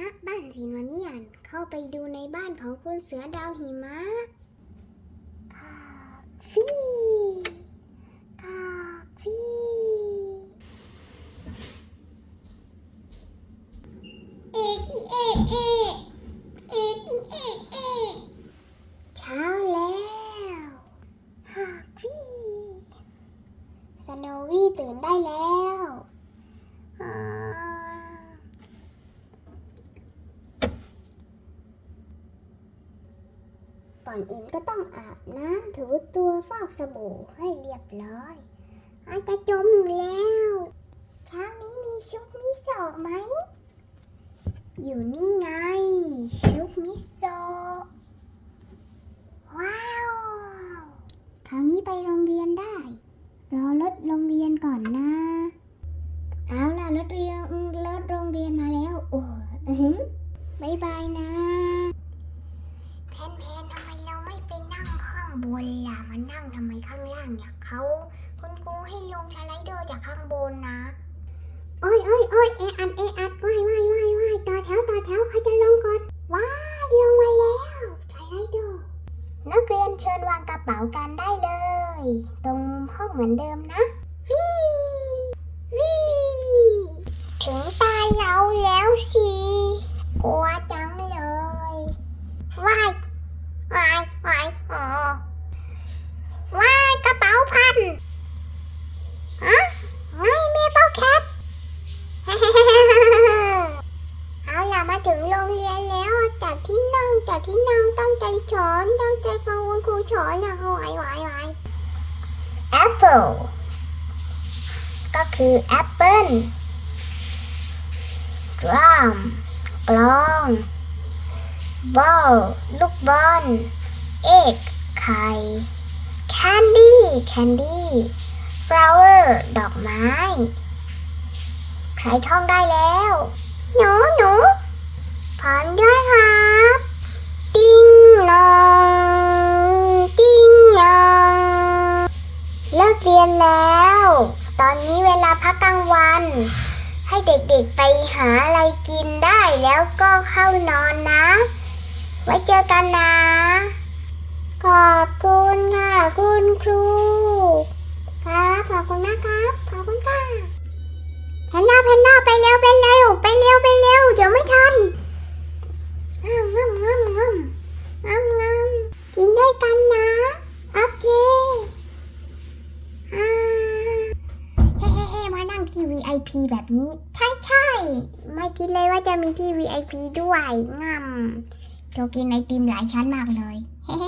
ณบ้านสินวานียนเข้าไปดูในบ้านของคุณเสือดาวหิมะคอกฟีคอกฟีเอกอีเอกเอกเอกอีเอกเอกเช้าแล้วคอกฟีสโนวี่ตื่นได้แล้วอ่า ก่อนอื่นก็ต้องอาบน้ำถูตัวฟอกสบู่ให้เรียบร้อยอาจจะจมอยู่แล้วเช้านี้มีชุบมิโซะไหม อยู่นี่ไง ชุบมิโซะว้าวคราวนี้ไปโรงเรียนได้ รอรถโรงเรียนก่อนนะเอาล่ะรถเรียนรถโรงเรียนมาแล้ว โอ้อื้อหือบายบายนะ บนล่ะมานั่งทำไมข้างล่างเนี่ยเขาคุณครูให้ลงสไลเดอร์จากข้างบนนะโอ้ยโอ้ยโอ้ยเออัดเออัดว่ายว่ายว่ายว่ายต่อแถวต่อแถวใครจะลงก่อนว้ายลงมาแล้วสไลเดอร์นักเรียนเชิญวางกระเป๋ากันได้เลย ตรงมุมห้องเหมือนเดิมนะวีวีถึงตาเราแล้วสิกลัวจังเลยว้ายว้ายว้ายโอ้ว้ายกระเป๋าพันอะไงเมเปิลแคท เอาล่ะมาถึงโรงเรียนแล้วจากที่นั่ง จากที่นั่งตั้งใจสอนตั้งใจฟังคุณครูสอนนะโอ้ยว้ายว้ายแอปเปิลก็คือแอปเปิลดรัมกลองบอลลูกบอลเอกไข่แคนดี้แคนดี้ flower ดอกไม้ ใครท่องได้แล้ว หนูหนูพร้อมด้วยครับ ติ้งนอง ติ้งนอง เลิกเรียนแล้ว ตอนนี้เวลาพักกลางวัน ให้ เด็กๆไปหาอะไรกินได้แล้วก็เข้านอนนะ ไว้เจอกันนะ ขอบคุณค่ะคุณครู ที่ VIP แบบนี้ ใช่ใช่ไม่คิดเลยว่าจะมีที่ VIP ด้วยงามเรากินไอติมหลายชั้นมากเลย เฮ้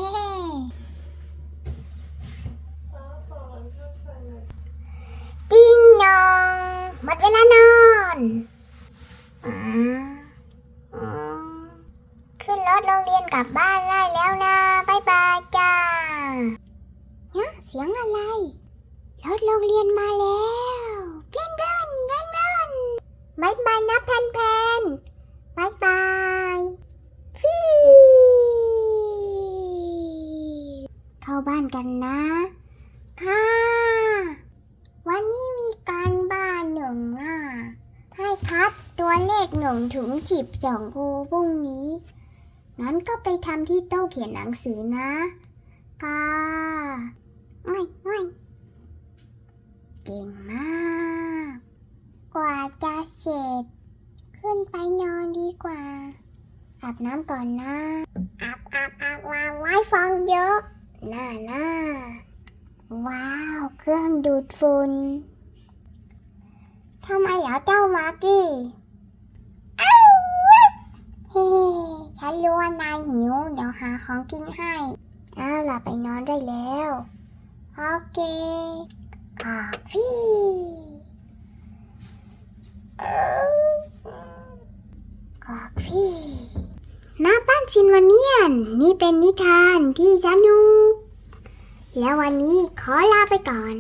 จิงยองหมดเวลานอนออขึ้นรถโรงเรียนกลับบ้านได้แล้วนะบายบายจ้าฮะเสียงอะไรรถโรงเรียนมาแล้วเพื่อนเพื่อนเพื่อนเพื่อน บายบายนะแพนแพนบายบายฟีเข้าบ้านกันนะค่ะ วันนี้มีการบ้านหนึ่งอะ ให้คัดตัวเลขหนึ่งถึงสิบสองครูพรุ่งนี้งั้นก็ไปทำที่โต๊ะเขียนหนังสือนะค่ะง่ายง่ายเก่งมาก กว่าจะเสร็จ ขึ้นไปนอนดีกว่า อาบน้ำก่อนนะอาบอาบอาบวางไว้ฟองเยอะน่าน่าว้าว เครื่องดูดฝุ่นทำไมเหรอเจ้ามาร์กี้เฮ้ฉันรู้ว่านายหิว เดี๋ยวหาของกินให้เอาล่ะไปนอนได้แล้ว โอเคคอฟ กอฟฟี่ณบ้านชินวันเนียนนี่เป็นนิทานที่สนุก แล้ววันนี้ขอลาไปก่อน